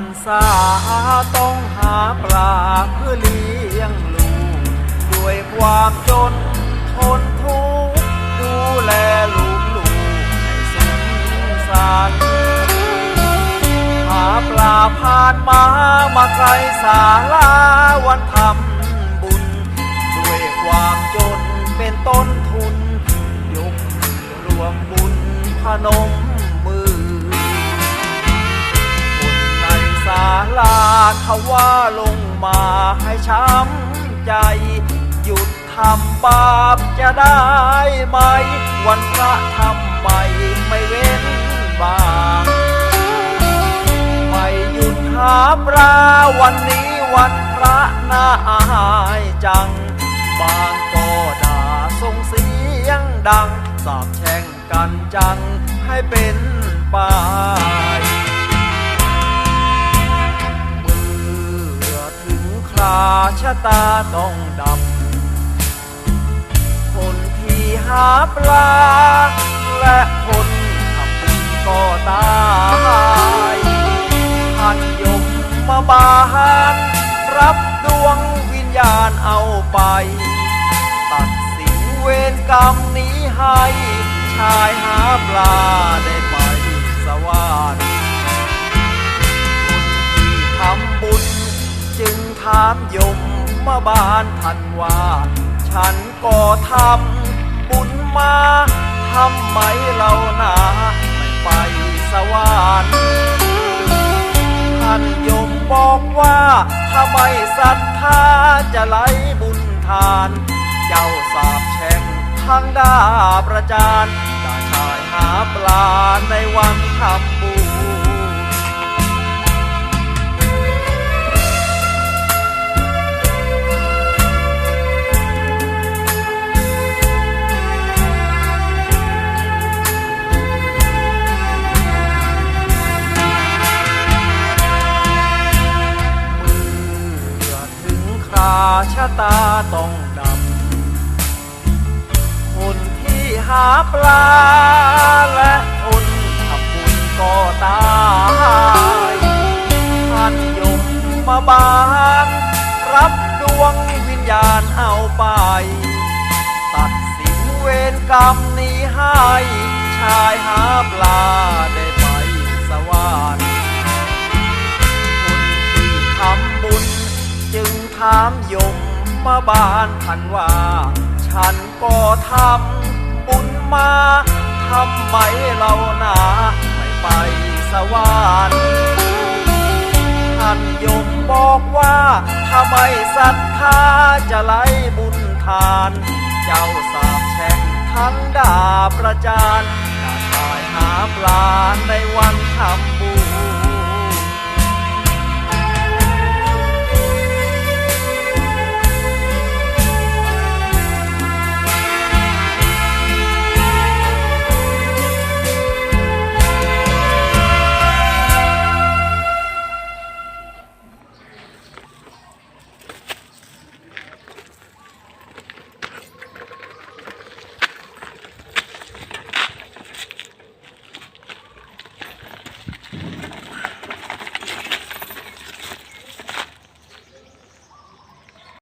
พันษาต้องหาปลาเพื่อเลี้ยงลูก ด้วยความจนทนทุกข์ดูแลลูกลูกให้สมสารหาปลาผ่านมามาไกลสาลาวันทำบุญ ด้วยความจนเป็นต้นทุน ยกรวมบุญพนม ลาเขาว่าลงมาให้ช้ำใจ หยุดทำบาปจะได้ไหม วันพระทำไมไม่เว้นบางไม่หยุดหาปลาวันนี้วันพระน่าอายจัง บางก็ด่าส่งเสียงดัง สาบแช่งกันจังให้เป็นไป ชะตาต้องดำ คนที่หาปลา และคนทำบุญก็ตายท่านยมมาบานรับดวงวิญญาณเอาไป ตัดสินเวรกรรมนี้ให้ ชายหาปลาได้ไปสวรรค์คนที่ทำบุญจึงถามยม มาบานทันว่า ฉันก็ทำบุญมาทำไมเราหนาไม่ไปสวรรค์ท่านโยมบอกว่าถ้าไม่ศรัทธาจะไหลบุญทาน เจ้าสาบแช่งทั้งดาประจานด่าชายหาปลาในวันทำ ตาต้องดำคนที่หาปลาและคนทำบุญก็ตายท่านยมมาบานรับดวงวิญญาณเอาไป ตัดสินเวรกรรมนี้ให้ ชายหาปลาได้ไปสวรรค์คนที่ทำบุญจึงถามโย มาบานทันว่า ฉันก็ทำบุญมาทำไมเราหนาไม่ไปสวรรค์ท่านยมบอกว่าถ้าไม่ศรัทธาจะไหลบุญทาน เจ้าสาบแช่งทั้งด่าประจานด่าชายหาปลาในวันทำบุญ